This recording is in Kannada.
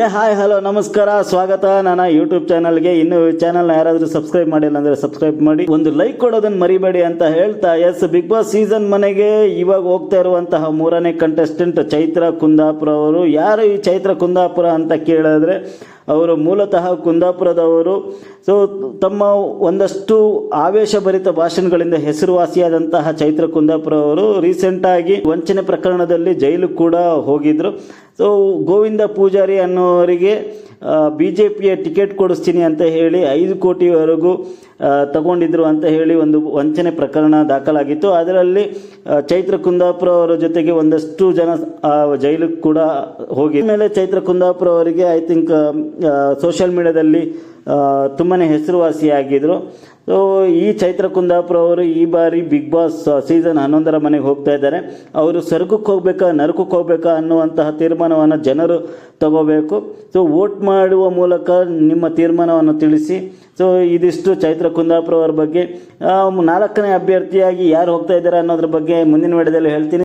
ಏ ಹಾಯ್ ಹಲೋ ನಮಸ್ಕಾರ, ಸ್ವಾಗತ. ನನ್ನ ಯೂಟ್ಯೂಬ್ ಚಾನಲ್ಗೆ ಇನ್ನು ಚಾನಲ್ನ ಯಾರಾದರೂ ಸಬ್ಸ್ಕ್ರೈಬ್ ಮಾಡಿಲ್ಲ ಅಂದರೆ ಸಬ್ಸ್ಕ್ರೈಬ್ ಮಾಡಿ. ಒಂದು ಲೈಕ್ ಕೊಡೋದನ್ನು ಮರಿಬೇಡಿ ಅಂತ ಹೇಳ್ತಾ ಎಸ್ ಬಿಗ್ ಬಾಸ್ ಸೀಸನ್ ಮನೆಗೆ ಇವಾಗ ಹೋಗ್ತಾ ಇರುವಂತಹ ಮೂರನೇ ಕಂಟೆಸ್ಟೆಂಟ್ ಚೈತ್ರ ಕುಂದಾಪುರ ಅವರು. ಯಾರು ಈ ಚೈತ್ರ ಕುಂದಾಪುರ ಅಂತ ಕೇಳಿದ್ರೆ ಅವರು ಮೂಲತಃ ಕುಂದಾಪುರದವರು. ಸೊ ತಮ್ಮ ಒಂದಷ್ಟು ಆವೇಶಭರಿತ ಭಾಷಣಗಳಿಂದ ಹೆಸರುವಾಸಿಯಾದಂತಹ ಚೈತ್ರ ಕುಂದಾಪುರ ಅವರು ರೀಸೆಂಟಾಗಿ ವಂಚನೆ ಪ್ರಕರಣದಲ್ಲಿ ಜೈಲು ಕೂಡ ಹೋಗಿದ್ರು. ಸೊ ಗೋವಿಂದ ಪೂಜಾರಿ ಅನ್ನೋರಿಗೆ ಬಿ ಜೆ ಪಿಯ ಟಿಕೆಟ್ ಕೊಡಿಸ್ತೀನಿ ಅಂತ ಹೇಳಿ ಐದು ಕೋಟಿವರೆಗೂ ತಗೊಂಡಿದ್ರು ಅಂತ ಹೇಳಿ ಒಂದು ವಂಚನೆ ಪ್ರಕರಣ ದಾಖಲಾಗಿತ್ತು. ಅದರಲ್ಲಿ ಚೈತ್ರ ಕುಂದಾಪುರ ಅವರ ಜೊತೆಗೆ ಒಂದಷ್ಟು ಜನ ಜೈಲಿಗೆ ಕೂಡ ಹೋಗಿ ಮೇಲೆ ಚೈತ್ರ ಕುಂದಾಪುರ ಅವರಿಗೆ ಐ ಥಿಂಕ್ ಸೋಷಿಯಲ್ ಮೀಡಿಯಾದಲ್ಲಿ ತುಂಬಾ ಹೆಸರುವಾಸಿಯಾಗಿದ್ದರು ಸೊ ಈ ಚೈತ್ರ ಕುಂದಾಪುರ ಅವರು ಈ ಬಾರಿ ಬಿಗ್ ಬಾಸ್ ಸೀಸನ್ ಹನ್ನೊಂದರ ಮನೆಗೆ ಹೋಗ್ತಾ ಇದ್ದಾರೆ. ಅವರು ಸ್ವರ್ಗಕ್ಕೆ ಹೋಗ್ಬೇಕಾ, ನರಕಕ್ಕೆ ಹೋಗ್ಬೇಕಾ ಅನ್ನುವಂತಹ ತೀರ್ಮಾನವನ್ನು ಜನರು ತಗೋಬೇಕು. ಸೊ ವೋಟ್ ಮಾಡುವ ಮೂಲಕ ನಿಮ್ಮ ತೀರ್ಮಾನವನ್ನು ತಿಳಿಸಿ. ಸೊ ಇದಿಷ್ಟು ಚೈತ್ರ ಕುಂದಾಪುರ ಅವರ ಬಗ್ಗೆ. ನಾಲ್ಕನೇ ಅಭ್ಯರ್ಥಿಯಾಗಿ ಯಾರು ಹೋಗ್ತಾ ಇದ್ದಾರೆ ಅನ್ನೋದ್ರ ಬಗ್ಗೆ ಮುಂದಿನ ವಿಡಿಯೋದಲ್ಲಿ ಹೇಳ್ತೀನಿ.